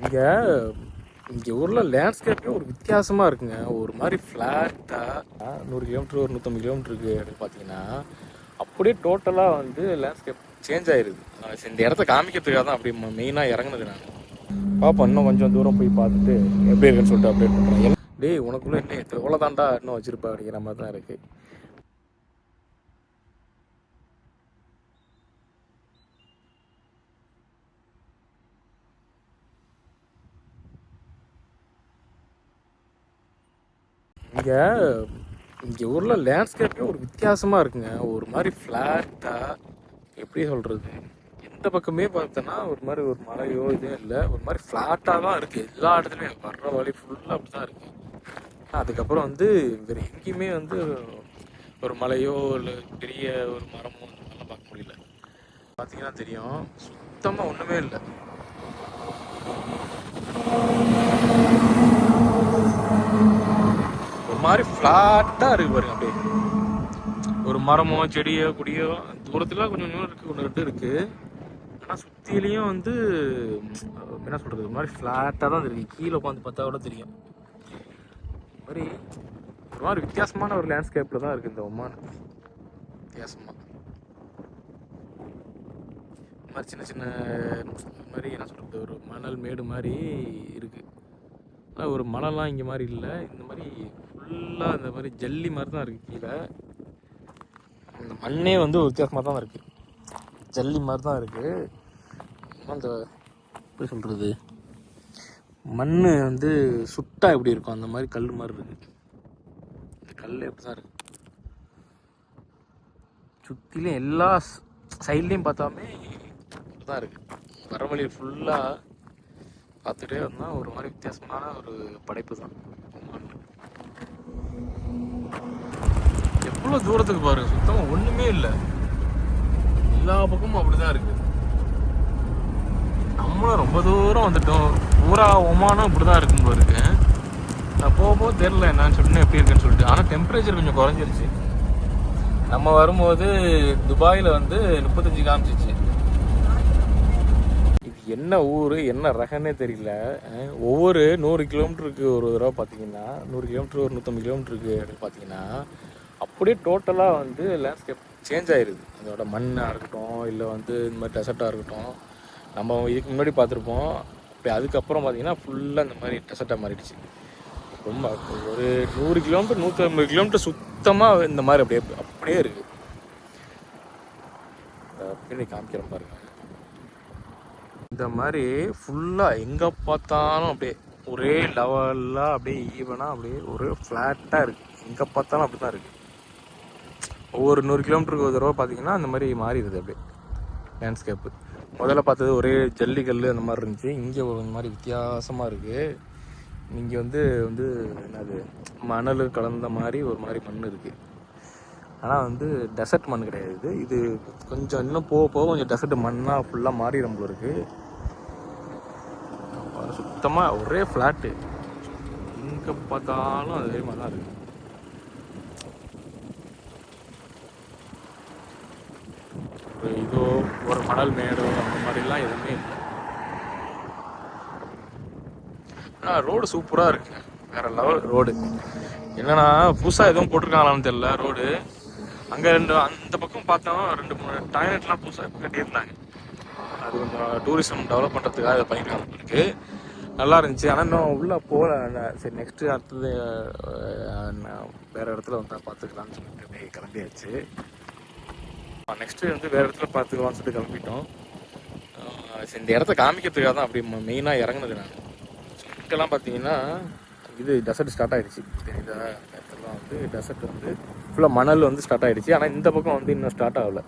இங்கே இங்கே ஊரில் லேண்ட்ஸ்கேப்பே ஒரு வித்தியாசமாக இருக்குங்க. ஒரு மாதிரி ஃப்ளாட்டாக நூறு கிலோமீட்டர் ஒரு நூற்றம்பது கிலோமீட்டருக்கு பார்த்தீங்கன்னா அப்படியே டோட்டலாக வந்து லேண்ட்ஸ்கேப் சேஞ்ச் ஆயிருது. இந்த இடத்த காமிக்கிறதுக்காக தான் அப்படி மெயினாக இறங்குனது நான். பாப்பா இன்னும் கொஞ்சம் தூரம் போய் பார்த்துட்டு எப்படி இருக்குன்னு சொல்லிட்டு அப்டேட் பண்ணுறேன் டேய் உனக்குள்ளே என்ன எவ்வளோ தாண்டா இன்னும் வச்சிருப்பா அப்படிங்கிற மாதிரி தான் இருக்குது இங்கே இங்கே ஊரில் லேண்ட்ஸ்கேப்பே ஒரு வித்தியாசமாக இருக்குங்க. ஒரு மாதிரி ஃப்ளாட்டாக எப்படி சொல்கிறது எந்த பக்கமே பார்த்தோன்னா ஒரு மாதிரி ஒரு மலையோ இதே இல்லை. ஒரு மாதிரி ஃப்ளாட்டாக தான் இருக்குது எல்லா இடத்துலையும் வர்ற வழி ஃபுல்லாக அப்படி தான் இருக்குது அதுக்கப்புறம் வந்து வேறு எங்கேயுமே வந்து ஒரு மலையோ இல்லை பெரிய ஒரு மரமோ அந்த மாதிரிலாம் பார்க்க முடியல. பார்த்தீங்கன்னா தெரியும். சுத்தமாக ஒன்றுமே இல்லை. ஒரு மாதிரி ஃப்ளாட்டாக இருக்கு பாருங்க அப்படியே. ஒரு மரமோ செடியோ கொடியோ தூரத்தில் கொஞ்சம் கொஞ்சம் இருக்குது ஒன்று ரெண்டு இருக்குது ஆனால் சுற்றிலையும் வந்து என்ன சொல்கிறது ஒரு மாதிரி ஃப்ளாட்டாக தான் தெரியும் கீழே உட்காந்து பார்த்தா கூட தெரியும். இது மாதிரி ஒரு மாதிரி வித்தியாசமான ஒரு லேண்ட்ஸ்கேப்பில் தான் இருக்குது இந்த ஒமான் வித்தியாசமாக இந்த மாதிரி சின்ன சின்ன மாதிரி என்ன சொல்கிறது ஒரு மணல் மேடு மாதிரி இருக்குது ஆனால் ஒரு மலைலாம் இங்கே மாதிரி இல்லை. இந்த மாதிரி ஃபுல்லாக இந்த மாதிரி ஜல்லி மாதிரி தான் இருக்குது கீழே. அந்த மண்ணே வந்து ஒரு வித்தியாசமாக தான் இருக்குது ஜல்லி மாதிரி தான் இருக்குது அந்த எப்படி சொல்கிறது மண் வந்து சுட்டா எப்படி இருக்கும்? அந்த மாதிரி கல் மாதிரி இருக்கு. இந்த கல் எப்படி தான் இருக்கு? சுற்றிலும் எல்லா சைட்லேயும் பார்த்தாமே தான் இருக்குது வர வழி ஃபுல்லாக பார்த்துட்டே வந்தால் ஒரு மாதிரி வித்தியாசமான ஒரு படைப்பு தான். எவ்வளோ தூரத்துக்கு பாருங்க சுத்தமாக ஒன்றுமே இல்லை. எல்லா பக்கமும் அப்படிதான் இருக்கு. நம்மளும் ரொம்ப தூரம் வந்துட்டோம். பூரா ஒமானம் இப்படி தான் இருக்கும் போல இருக்கு நான் போக போக தெரில என்னன்னு சொல்லிட்டு எப்படி இருக்குன்னு சொல்லிட்டு. ஆனால் டெம்பரேச்சர் கொஞ்சம் குறைஞ்சிருச்சு. நம்ம வரும்போது துபாயில் வந்து முப்பத்தஞ்சு காமிச்சிச்சு. இது என்ன ஊர் என்ன ரகன்னே தெரியல. ஒவ்வொரு நூறு கிலோமீட்டருக்கு ஒரு தடவை பார்த்தீங்கன்னா நூறு கிலோமீட்டர் ஒரு நூற்றம்பது கிலோமீட்டருக்கு பார்த்தீங்கன்னா அப்படியே டோட்டலாக வந்து லேண்ட்ஸ்கேப் சேஞ்ச் ஆயிருது. அதோட மண்ணாக இருக்கட்டும் இல்லை வந்து இந்த மாதிரி டெசர்ட்டாக இருக்கட்டும் நம்ம இதுக்கு முன்னாடி பார்த்துருப்போம். அப்படி அதுக்கப்புறம் பார்த்தீங்கன்னா ஃபுல்லாக இந்த மாதிரி டெசர்ட்டாக மாறிடுச்சு. ரொம்ப ஒரு நூறு கிலோமீட்டர் நூற்றி ஐம்பது கிலோமீட்டர் சுத்தமாக இந்த மாதிரி அப்படியே அப்படியே இருக்குது பின்னாடி காமிக்கிறேன் பாருங்க. இந்த மாதிரி ஃபுல்லாக எங்கே பார்த்தாலும் அப்படியே ஒரே லெவலில் அப்படியே ஈவனாக அப்படியே ஒரே ஃப்ளாட்டாக இருக்குது எங்கே பார்த்தாலும் அப்படி தான் இருக்குது ஒவ்வொரு நூறு கிலோமீட்டருக்கு ஒரு தடவை பார்த்தீங்கன்னா அந்த மாதிரி மாறிடுது அப்படியே லேண்ட்ஸ்கேப்பு முதல்ல பார்த்தது ஒரே ஜல்லிக்கல் அந்த மாதிரி இருந்துச்சு. இங்கே ஒரு மாதிரி வித்தியாசமாக இருக்குது இங்கே வந்து வந்து என்னது மணல் கலந்த மாதிரி ஒரு மாதிரி மண் இருக்குது ஆனால் வந்து டெசர்ட் மண் கிடையாது இது. கொஞ்சம் இன்னும் போக போக கொஞ்சம் டெசர்ட் மண்ணாக ஃபுல்லாக மாறி போல இருக்குது சுத்தமாக ஒரே ஃப்ளாட்டு எங்கே பார்த்தாலும் அதே மாதிரி தான் இருக்குது ஒரு இதோ ஒரு மணல் மேடு அந்த மாதிரிலாம் எதுவுமே இல்லை. ஆனால் ரோடு சூப்பராக இருக்குங்க வேற லெவல் ரோடு என்னன்னா புதுசாக எதுவும் போட்டிருக்காங்களான்னு தெரியல ரோடு அங்கே ரெண்டு அந்த பக்கம் பார்த்தோம் ரெண்டு மூணு டாய்லெட்லாம் புதுசாக கட்டியிருந்தாங்க. அது கொஞ்சம் டூரிசம் டெவலப் பண்ணுறதுக்காக இதை பண்ணியிருக்காங்க இருக்கு நல்லா இருந்துச்சு. ஆனால் இன்னும் உள்ளே போகல. சரி நெக்ஸ்ட்டு அடுத்தது நான் வேற இடத்துல வந்து பார்த்துக்கலாம்னு சொல்லிட்டு கிளம்பியாச்சு. நெக்ஸ்ட்டு வந்து வேற இடத்துல பார்த்துக்கலாம்னு சொல்லிட்டு கிளம்பிட்டோம். சரி இந்த இடத்த காமிக்கிறதுக்காக தான் அப்படி மெயினாக இறங்குனது நான். இங்கெல்லாம் பார்த்தீங்கன்னா இது டெசர்ட் ஸ்டார்ட் ஆயிடுச்சு. தெரியுதா இடத்துலலாம் வந்து டெசர்ட் வந்து ஃபுல்லாக மணல் வந்து ஸ்டார்ட் ஆயிடுச்சு. ஆனால் இந்த பக்கம் வந்து இன்னும் ஸ்டார்ட் ஆகல.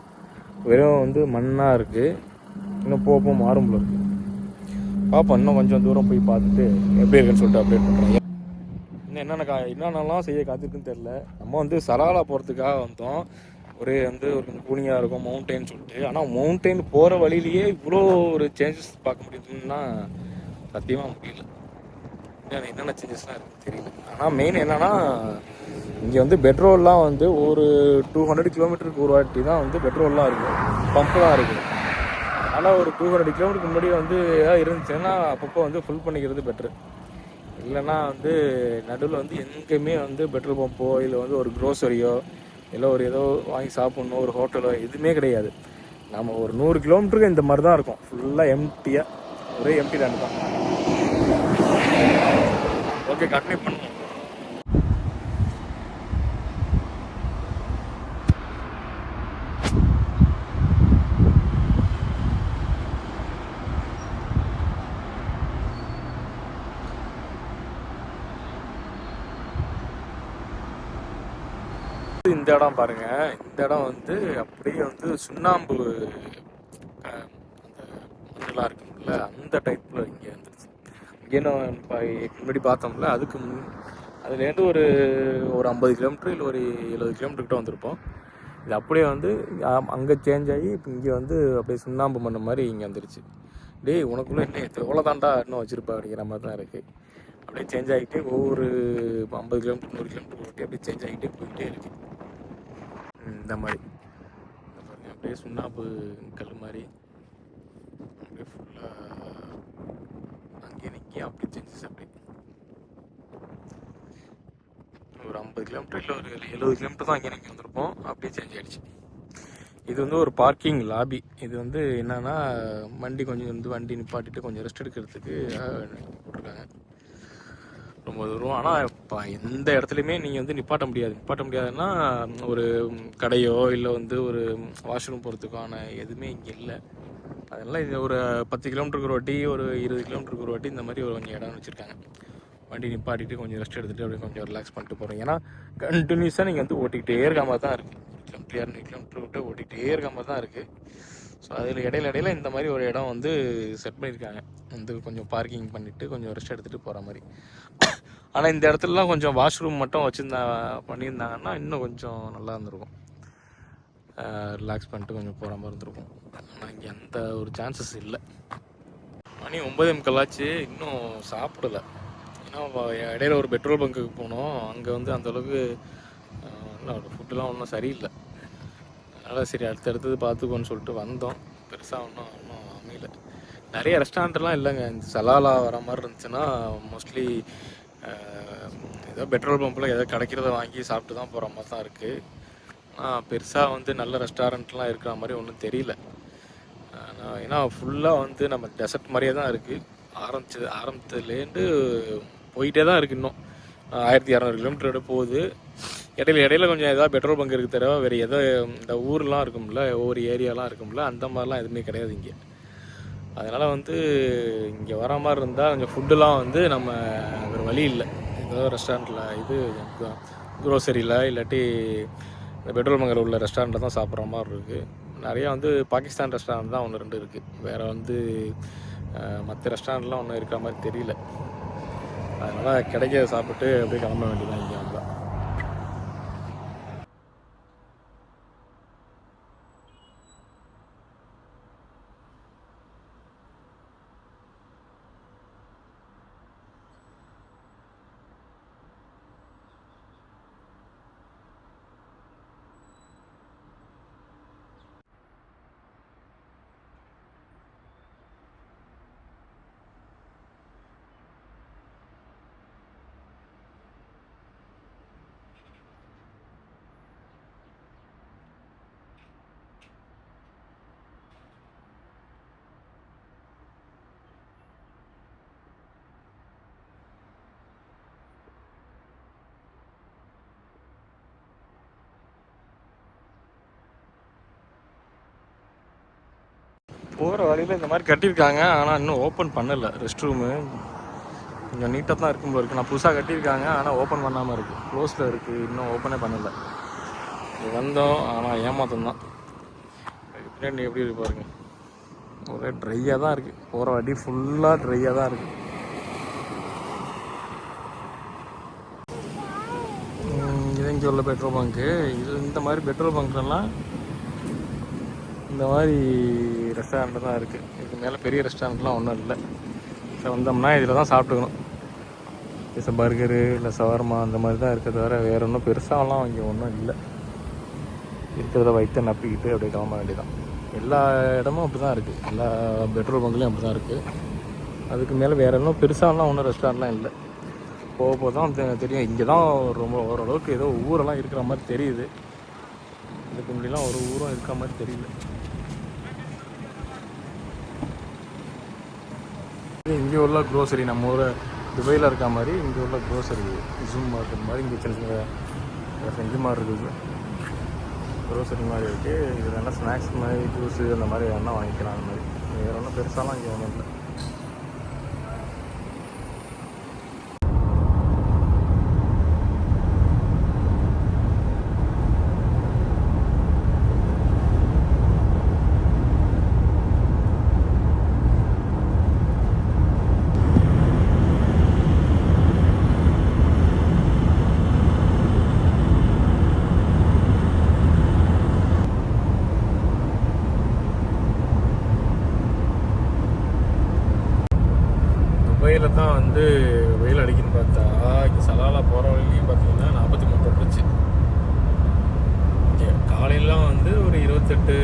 வெறும் வந்து மண்ணாக இருக்குது இன்னும் போக போக மாறும் போல இருக்கு. பார்ப்போம் இன்னும் கொஞ்சம் தூரம் போய் பார்த்துட்டு எப்படி இருக்குன்னு சொல்லிட்டு அப்டேட் பண்ணுறேன் இன்னும் என்னென்ன கா என்னென்னலாம் செய்ய காத்திருக்குன்னு தெரில நம்ம வந்து சலாலா போகிறதுக்காக வந்தோம். ஒரே வந்து ஒரு கொஞ்சம் கூலிங்காக இருக்கும் மவுண்டெயின் சொல்லிட்டு. ஆனால் மவுண்டெயின் போகிற வழியிலேயே இவ்வளோ ஒரு சேஞ்சஸ் பார்க்க முடியுதுன்னா சத்தியமாக முடியல. என்னென்ன சேஞ்சஸ்லாம் இருக்குன்னு தெரியல. ஆனால் மெயின் என்னென்னா இங்கே வந்து பெட்ரோல்லாம் வந்து ஒரு டூ ஹண்ட்ரட் கிலோமீட்டருக்கு ஒரு வாட்டி தான் வந்து பெட்ரோல்லாம் இருக்கும். பம்பு தான் இருக்குது ஆனால் ஒரு டூ ஹண்ட்ரட் கிலோமீட்டருக்கு முன்னாடி வந்து ஏதாவது இருந்துச்சுன்னா அப்பப்போ வந்து ஃபுல் பண்ணிக்கிறது பெட்ரு இல்லைன்னா வந்து நடுவில் வந்து எங்கேயுமே வந்து பெட்ரோல் பம்போ இல்லை வந்து ஒரு க்ரோசரியோ இல்லை ஒரு ஏதோ வாங்கி சாப்பிட்ணும் ஒரு ஹோட்டலோ எதுவுமே கிடையாது. நம்ம ஒரு நூறு கிலோமீட்டருக்கு இந்த மாதிரி தான் இருக்கும். ஃபுல்லாக எம்டியாக ஒரே எம்டி தான். ஓகே கண்டினியூ பண்ணுவோம். இந்த இடம் பாருங்க. இந்த இடம் வந்து அப்படியே வந்து சுண்ணாம்பு மண்ணெல்லாம் இருக்கும்ல அந்த டைப்ல இங்கே வந்துருச்சு. இங்கே நம்ம முன்னாடி பார்த்தோம்ல அதுக்கு முன் அதுலேருந்து ஒரு ஒரு ஐம்பது கிலோமீட்டர் இல்லை ஒரு எழுபது கிலோமீட்டர் கிட்ட வந்திருப்போம். இது அப்படியே வந்து அங்கே சேஞ்ச் ஆகி இப்போ இங்கே வந்து அப்படியே சுண்ணாம்பு மண் மாதிரி இங்கே வந்துருச்சு. டேய் உனக்குள்ளே என்ன எவ்வளோ தாண்டா இன்னும் வச்சுருப்பா அப்படிங்கிற மாதிரி தான் இருக்குது அப்படியே சேஞ்ச் ஆகிட்டே ஒவ்வொரு ஐம்பது கிலோமீட்டர் நூறு கிலோமீட்டர் ஓட்டி அப்படியே சேஞ்ச் ஆகிட்டே போயிட்டே இருக்குது இந்த மாதிரி. பாருங்க அப்படியே சுண்ணாம்பு கல் மாதிரி. அப்படியே ஃபுல்லாக அங்கேயும் இங்கேயும் அப்படியே சேஞ்சஸ் அப்படியே. ஒரு ஐம்பது கிலோமீட்டர் இல்லை ஒரு எழுபது கிலோமீட்டர் தான் அங்கே நிற்க வந்திருப்போம். அப்படியே சேஞ்ச் ஆகிடுச்சு இது வந்து ஒரு பார்க்கிங் லாபி இது வந்து என்னன்னா வண்டி கொஞ்சம் வந்து வண்டி நிப்பாட்டிட்டு கொஞ்சம் ரெஸ்ட் எடுக்கிறதுக்கு அஹ், ரூபா ரொம்ப ஆனால் இப்போ எந்த இடத்துலையுமே நீங்கள் வந்து நிப்பாட்ட முடியாது. நிப்பாட்ட முடியாதுன்னா ஒரு கடையோ இல்லை வந்து ஒரு வாஷ்ரூம் போகிறதுக்கான எதுவுமே இங்கே இல்லை. அதெல்லாம் இது ஒரு பத்து கிலோமீட்டருக்கு ஒரு வாட்டி ஒரு இருபது கிலோமீட்டருக்கு ஒரு வாட்டி இந்த மாதிரி ஒரு கொஞ்சம் இடம் வச்சுருக்காங்க. வண்டி நிப்பாட்டிட்டு கொஞ்சம் ரெஸ்ட் எடுத்துகிட்டு அப்படியே கொஞ்சம் ரிலாக்ஸ் பண்ணிட்டு போகிறோம் ஏன்னா கண்டினியூஸாக நீங்கள் வந்து ஓட்டிக்கிட்டே இருக்க மாதிரி தான் இருக்குது கிலோமீட்டர் இரநூறு கிலோமீட்டர் விட்டு ஓட்டிகிட்டே இருக்க மாதிரி தான் இருக்குது ஸோ அதில் இடையில இடையில இந்த மாதிரி ஒரு இடம் வந்து செட் பண்ணியிருக்காங்க. வந்து கொஞ்சம் பார்க்கிங் பண்ணிவிட்டு கொஞ்சம் ரெஸ்ட் எடுத்துகிட்டு போகிற மாதிரி. ஆனால் இந்த இடத்துலலாம் கொஞ்சம் வாஷ்ரூம் மட்டும் வச்சுருந்தா பண்ணியிருந்தாங்கன்னா இன்னும் கொஞ்சம் நல்லா இருந்திருக்கும். ரிலாக்ஸ் பண்ணிட்டு கொஞ்சம் போகிற மாதிரி இருந்திருக்கும். ஆனால் இங்கே எந்த ஒரு சான்சஸ் இல்லை. மணி ஒன்பதே முக்காலாச்சு இன்னும் சாப்பிடல. ஏன்னா இடையில ஒரு பெட்ரோல் பங்க்குக்கு போனோம். அங்கே வந்து அந்த அளவுக்கு ஃபுட்டுலாம் ஒன்றும் சரியில்லை. அதனால் சரி அடுத்தடுத்தது பார்த்துக்கோன்னு சொல்லிட்டு வந்தோம். பெருசாக ஒன்றும் ஒன்றும் அமையல. நிறைய ரெஸ்டாரண்ட்லாம் இல்லைங்க. இந்த சலாலா வர மாதிரி இருந்துச்சுன்னா மோஸ்ட்லி ஏதோ பெட்ரோல் பம்பில் ஏதோ கிடைக்கிறத வாங்கி சாப்பிட்டு தான் போகிற மாதிரி தான் இருக்குது ஆனால் பெருசாக வந்து நல்ல ரெஸ்டாரண்ட்லாம் இருக்கிற மாதிரி ஒன்றும் தெரியல. ஏன்னா ஃபுல்லாக வந்து நம்ம டெசர்ட் மாதிரியே தான் இருக்குது ஆரம்பிச்சது ஆரம்பத்துலேருந்து போயிட்டே தான் இருக்குது இன்னும். ஆயிரத்தி இரநூறு கிலோமீட்டர் போகுது. இடையில இடையில கொஞ்சம் ஏதாவது பெட்ரோல் பங்க் இருக்குது தவிர வேறு எதோ இந்த ஊர்லாம் இருக்கும்ல ஒவ்வொரு ஏரியாலாம் இருக்கும்ல அந்த மாதிரிலாம் எதுவுமே கிடையாது இங்கே. அதனால் வந்து இங்கே வர மாதிரி இருந்தால் கொஞ்சம் ஃபுட்டுலாம் வந்து நம்ம ஒரு வழி இல்லை. ஏதோ ரெஸ்டாரண்ட்டில் இது க்ரோசரியில் இல்லாட்டி பெட்ரோல் பங்கில் உள்ள ரெஸ்டாரண்ட்டில் தான் சாப்பிட்ற மாதிரி இருக்குது நிறையா வந்து பாகிஸ்தான் ரெஸ்டாரண்ட் தான் ஒன்று ரெண்டு இருக்குது வேறு வந்து மற்ற ரெஸ்டாரண்ட்லாம் ஒன்றும் இருக்கிற மாதிரி தெரியல. அதனால் கிடைக்க சாப்பிட்டு அப்படியே கிளம்ப வேண்டியதான் இங்கே வந்தால் போகிற வழியில் இந்த மாதிரி கட்டியிருக்காங்க. ஆனால் இன்னும் ஓப்பன் பண்ணலை. ரெஸ்ட் ரூமு கொஞ்சம் நீட்டாக தான் இருக்கும் போல இருக்குது நான் புதுசாக கட்டியிருக்காங்க. ஆனால் ஓப்பன் பண்ணாமல் இருக்குது க்ளோஸில் இருக்குது இன்னும் ஓப்பனே பண்ணலை. வந்தோம். ஆனால் ஏமாத்தம் தான். பின்னாடி எப்படி இருக்கு பாருங்க. ஒரே ட்ரையாக தான் இருக்குது போகிற வாட்டி ஃபுல்லாக ட்ரையாக தான் இருக்குது இது இங்கே உள்ள பெட்ரோல் பங்க்கு இது இந்த மாதிரி பெட்ரோல் பங்க்லலாம் இந்த மாதிரி ரெஸ்டாரண்ட் தான் இருக்குது இதுக்கு மேலே பெரிய ரெஸ்டாரண்ட்லாம் ஒன்றும் இல்லை. ஸோ வந்தோம்னா இதில் தான் சாப்பிட்டுக்கணும். இப்போ பர்கரு இல்லை சவர்மா அந்த மாதிரி தான் இருக்கிறத தவிர வேறு ஒன்றும் பெருசாலாம் இங்கே ஒன்றும் இல்லை. இருக்கிறத வைத்த நப்பிக்கிட்டு அப்படியே கிளம்ப வேண்டியதான் எல்லா இடமும் அப்படி தான் இருக்குது எல்லா பெட்ரோல் பங்க்லேயும் அப்படி தான் இருக்குது அதுக்கு மேலே வேறு இன்னும் பெருசாலாம் ஒன்றும் ரெஸ்டாரண்ட்லாம் இல்லை. போக போக தான் தெ- தெரியும். இங்கே தான் ரொம்ப ஓரளவுக்கு ஏதோ ஊரெல்லாம் இருக்கிற மாதிரி தெரியுது. இதுக்கு முன்னாடிலாம் ஒரு ஊரும் இருக்கிற மாதிரி தெரியல. இங்கே உள்ள க்ரோசரி நம்ம ஊர் துபாயில் இருக்க மாதிரி இங்கே உள்ள க்ரோசரி ஜூம் மார்க்கெட் மாதிரி இங்கே சின்ன சின்ன செஞ்சு மாதிரி இருக்குது. க்ரோசரி மாதிரி இருக்குது இதில் என்ன ஸ்நாக்ஸ் மாதிரி ஜூஸு அந்த மாதிரி வேணால் வாங்கிக்கலாம் அந்த மாதிரி. வேறு ஒன்றும் பெருசாலாம் இங்கே ஒன்றும் இல்லை துபாயில் தான் வந்து வெயில் அடிக்குன்னு பார்த்தா இங்கே சலாலா போகிற வழியும் பார்த்தீங்கன்னா நாற்பத்தி மூணு தொட்டுச்சு இங்கே காலையெல்லாம் வந்து ஒரு இருபத்தெட்டு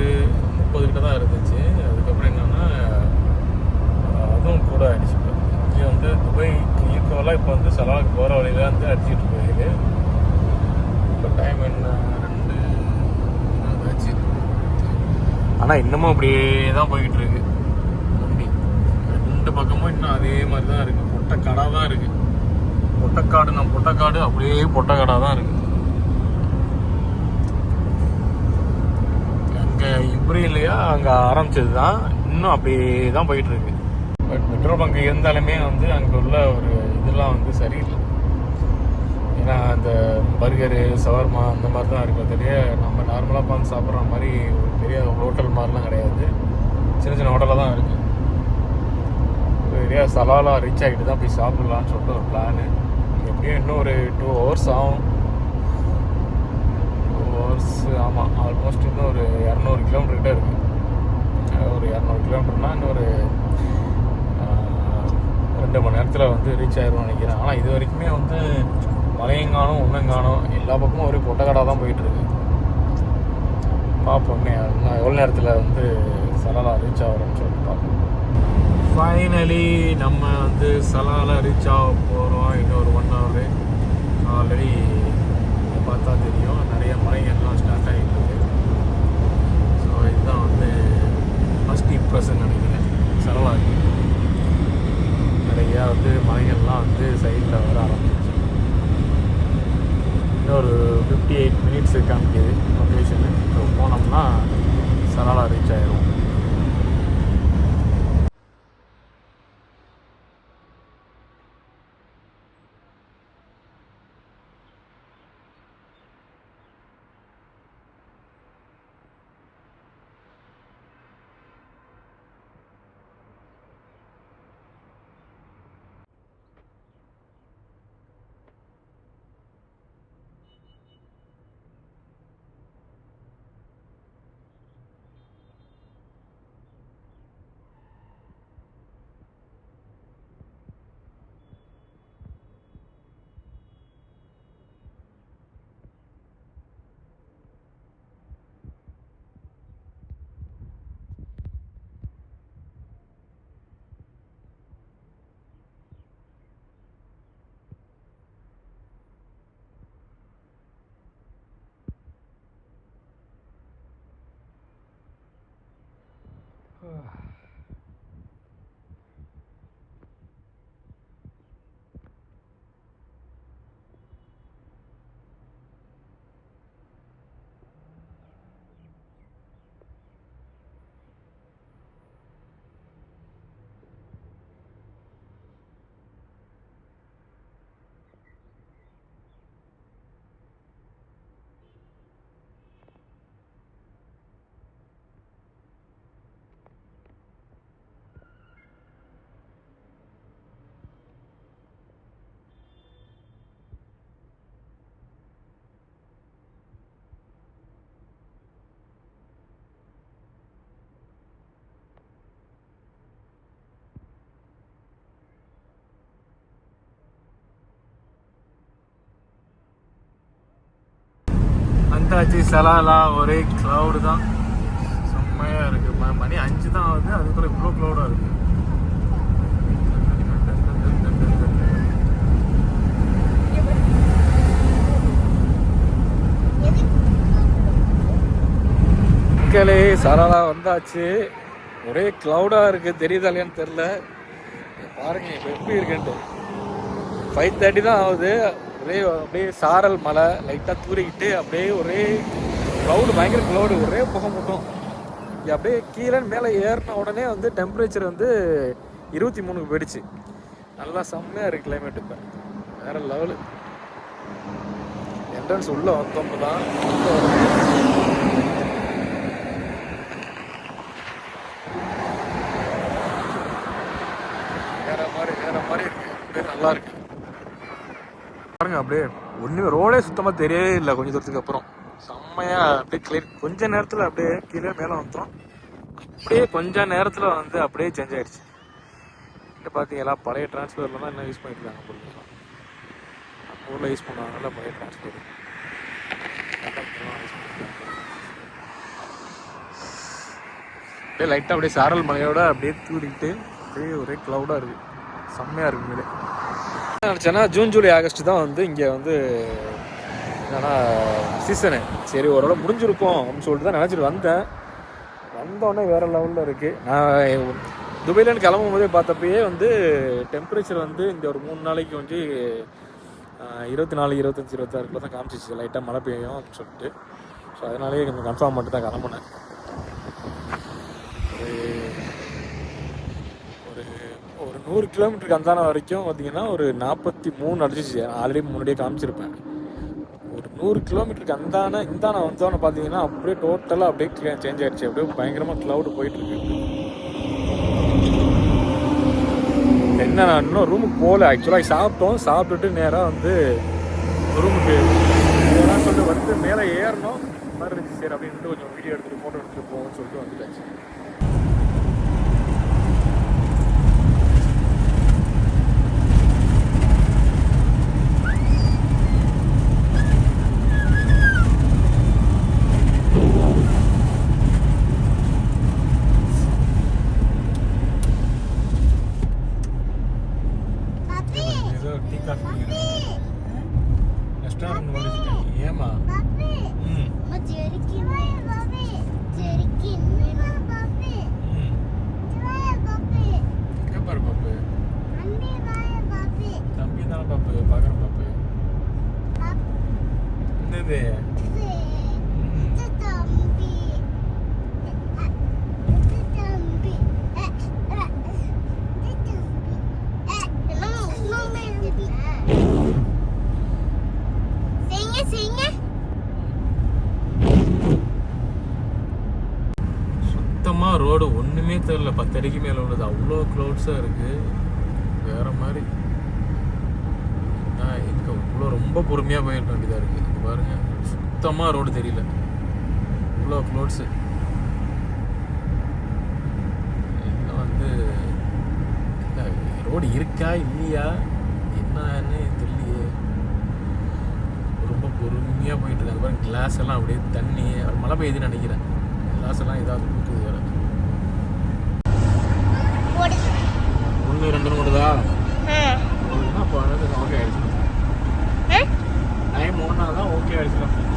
முப்பது தான் இருந்துச்சு. அதுக்கப்புறம் என்னென்னா அதுவும் கூட ஆயிடுச்சு இப்போ. வந்து துபாய்க்கு ஈக்குவலாக இப்போ வந்து சலாலுக்கு போகிற வழியில வந்து அடிச்சிட்டு போயிருக்கு. இப்போ டைம் என்ன? ரெண்டு ஆச்சு. ஆனால் இன்னமும் அப்படியே தான் போய்கிட்டு இருக்கு வண்டி. ரெண்டு பக்கமும் இன்னும் அதே மாதிரி தான் இருக்குது பொட்டைக்காடாக தான் இருக்குது பொட்டக்காடு நம்ம பொட்டக்காடு அப்படியே பொட்டக்காடாக தான் இருக்குது புரியலையா? அங்கே ஆரம்பிச்சது தான் இன்னும் அப்படியே தான் போயிட்டுருக்கு. பட் பெட்ரோல் பங்க் இருந்தாலுமே வந்து அங்கே உள்ள ஒரு இதெல்லாம் வந்து சரியில்லை. ஏன்னா அந்த பர்கரு சவர்மா அந்த மாதிரி தான் இருக்கும் தெரிய நம்ம நார்மலாக உட்காந்து சாப்பிட்ற மாதிரி ஒரு பெரிய ஹோட்டல் மாதிரிலாம் கிடையாது. சின்ன சின்ன ஹோட்டலாக தான் இருக்குது பெரிய சலாலாக ரீச் ஆகிட்டு தான் போய் சாப்பிட்லான்னு சொல்லிட்டு ஒரு பிளானு எப்படியும் இன்னும் ஒரு டூ ஹவர்ஸ் ஆகும். ஹவர்ஸ் ஆமாம் ஆல்மோஸ்ட் இன்னும் ஒரு இரநூறு கிலோமீட்டர் கிட்ட இருக்குது ஒரு இரநூறு கிலோமீட்டர்னால் இன்னும் ஒரு ரெண்டு மணி நேரத்தில் வந்து ரீச் ஆயிரும் நினைக்கிறேன். ஆனால் இது வரைக்குமே வந்து மழையும் காணும் எல்லா பக்கமும் ஒரே பொட்டக்கடா தான் போயிட்டுருக்கு. பார்ப்போம் இன்னும் எவ்வளோ நேரத்தில் வந்து சலாலா ரீச் ஆகிறோம்னு சொல்லிட்டு பார்ப்போம் ஃபைனலி நம்ம வந்து சலாலா ரீச் ஆக போகிறோம் இன்னும் ஒரு ஒன் ஹவர் ஆல்ரெடி பார்த்தா தெரியும். நிறைய மலைகள்லாம் ஸ்டார்ட் ஆகிட்டு இருக்கு ஸோ இதுதான் வந்து ஃபஸ்ட் இம்ப்ரெஷன் நினைக்கிறேன். சரளாக்கு நிறையா வந்து மலைகள்லாம் வந்து சைடில் வர ஆரம்பிச்சிச்சு இன்னொரு ஃபிஃப்டி எயிட் மினிட்ஸ் காமிக்குது லொக்கேஷனு ஸோ போனோம்னா சரளா ரீச் ஆயிரும். வந்தாச்சு சலாலா ஒரே க்ளவுடு தான். செம்மையாக இருக்குது மணி அஞ்சு தான் ஆகுது. அதுக்குள்ள இவ்வளோ க்ளவுடாக இருக்குது மக்களே சரளா வந்தாச்சு. ஒரே க்ளவுடாக இருக்கு. தெரியுதா இல்லையான்னு தெரில பாருங்க இப்போ எப்படி இருக்குன்ட்டு. ஃபைவ் தேர்ட்டி தான் ஆகுது. ஒரே அப்படியே சாரல் மலை லைட்டாக தூரிக்கிட்டு அப்படியே ஒரே க்ளவுடு பயங்கர க்ளவுடு ஒரே புகை மட்டும். இங்கே அப்படியே கீழே மேலே ஏறின உடனே வந்து டெம்பரேச்சர் வந்து இருபத்தி மூணுக்கு போயிடுச்சு. நல்லா செம்மையாக இருக்குது கிளைமேட் இப்போ. வேற லெவலு என்ட்ரன்ஸ் உள்ளே வந்தோம் தான். வேற மாதிரி வேற மாதிரி இருக்கு. அப்படியே நல்லா இருக்கு. அப்படியே ஒன்றுமே ரோடே சுத்தமாக தெரியவே இல்லை கொஞ்சம் தூரத்துக்கு அப்புறம். செம்மையாக அப்படியே கிளியர் கொஞ்ச நேரத்தில் அப்படியே கீழே மேலே வந்தோம் அப்படியே கொஞ்ச நேரத்தில் வந்து அப்படியே சேஞ்ச் ஆகிடுச்சு இங்க பார்த்தீங்களா பழைய டிரான்ஸ்ஃபர்ல தான் என்ன யூஸ் பண்ணிட்டு இருக்காங்க பொருள் ஊரில் யூஸ் பண்ணுவாங்கல்ல பழைய டிரான்ஸ்ஃபர் அப்படியே லைட்டாக அப்படியே சாரல் மலையோட அப்படியே தூரிக்கிட்டு அப்படியே ஒரே க்ளவுடாக இருக்குது செம்மையாக இருக்குது மேலே. நினச்சேன்னா ஜூன் ஜூலை ஆகஸ்ட் தான் வந்து இங்கே வந்து என்னன்னா சீசனு சரி ஓரளவு முடிஞ்சிருக்கும் அப்படின்னு சொல்லிட்டு தான் நினச்சிட்டு வந்தேன். வந்தோடனே வேறு லெவலில் இருக்குது நான் துபாயிலேருந்து கிளம்பும் போதே பார்த்தப்பயே வந்து டெம்பரேச்சர் வந்து இந்த ஒரு மூணு நாளைக்கு வந்து இருபத்தி நாலு இருபத்தஞ்சி இருபத்தாறுக்குள்ள தான் காமிச்சிச்சு. லைட்டாக மழை பெய்யும் அப்படின்னு சொல்லிட்டு. ஸோ அதனாலேயே கொஞ்சம் கன்ஃபார்ம் மட்டும் தான் கிளம்புனேன். ஒரு நூறு கிலோமீட்டருக்கு அந்தான வரைக்கும் பார்த்தீங்கன்னா ஒரு நாற்பத்தி மூணு அடிச்சிச்சு. ஆல்ரெடி முன்னாடியே காமிச்சிருப்பேன். ஒரு நூறு கிலோமீட்டருக்கு அந்தான இந்தான வந்தோன்னு பார்த்தீங்கன்னா அப்படியே டோட்டலாக அப்படியே சேஞ்ச் ஆகிடுச்சு அப்படியே பயங்கரமாக க்ளவுடு போயிட்டுருக்கு என்ன நான் இன்னும் ரூமுக்கு போகல. ஆக்சுவலாக சாப்பிட்டோம். சாப்பிட்டுட்டு நேராக வந்து ரூமுக்கு போகலான்னு சொல்லிட்டு வந்து மேலே ஏறணும். மாதிரி இருந்துச்சு சரி அப்படின்ட்டு கொஞ்சம் வீடியோ எடுத்துகிட்டு ஃபோட்டோ எடுத்துகிட்டு போவோம்னு சொல்லிட்டு வந்துட்டாச்சு. தெரியல மேலே உள்ளது. அவ்வளோ க்ளவுட்ஸாக இருக்குது வேறு மாதிரி. நான் இங்கே இவ்வளோ ரொம்ப பொறுமையாக போயிட வேண்டியதாக இருக்குது. இங்கே பாருங்கள் சுத்தமாக ரோடு தெரியல. இவ்வளோ க்ளவுட்ஸு இன்னும் வந்து ரோடு இருக்கா இல்லையா? என்னன்னு தெரியலையே. ரொம்ப பொறுமையாக போயிட்டு பாருங்கள் பாருங்க கிளாஸ் எல்லாம் அப்படியே தண்ணி மழை பெய்யுதுன்னு நினைக்கிறேன். கிளாஸ் எல்லாம் ஏதாவது ஒன்று ரெண்டு ஓடுதா அப்போ ஓகே ஆயிடுச்சு? டைம் ஒன்றா தான் ஓகே ஆயிடுச்சு.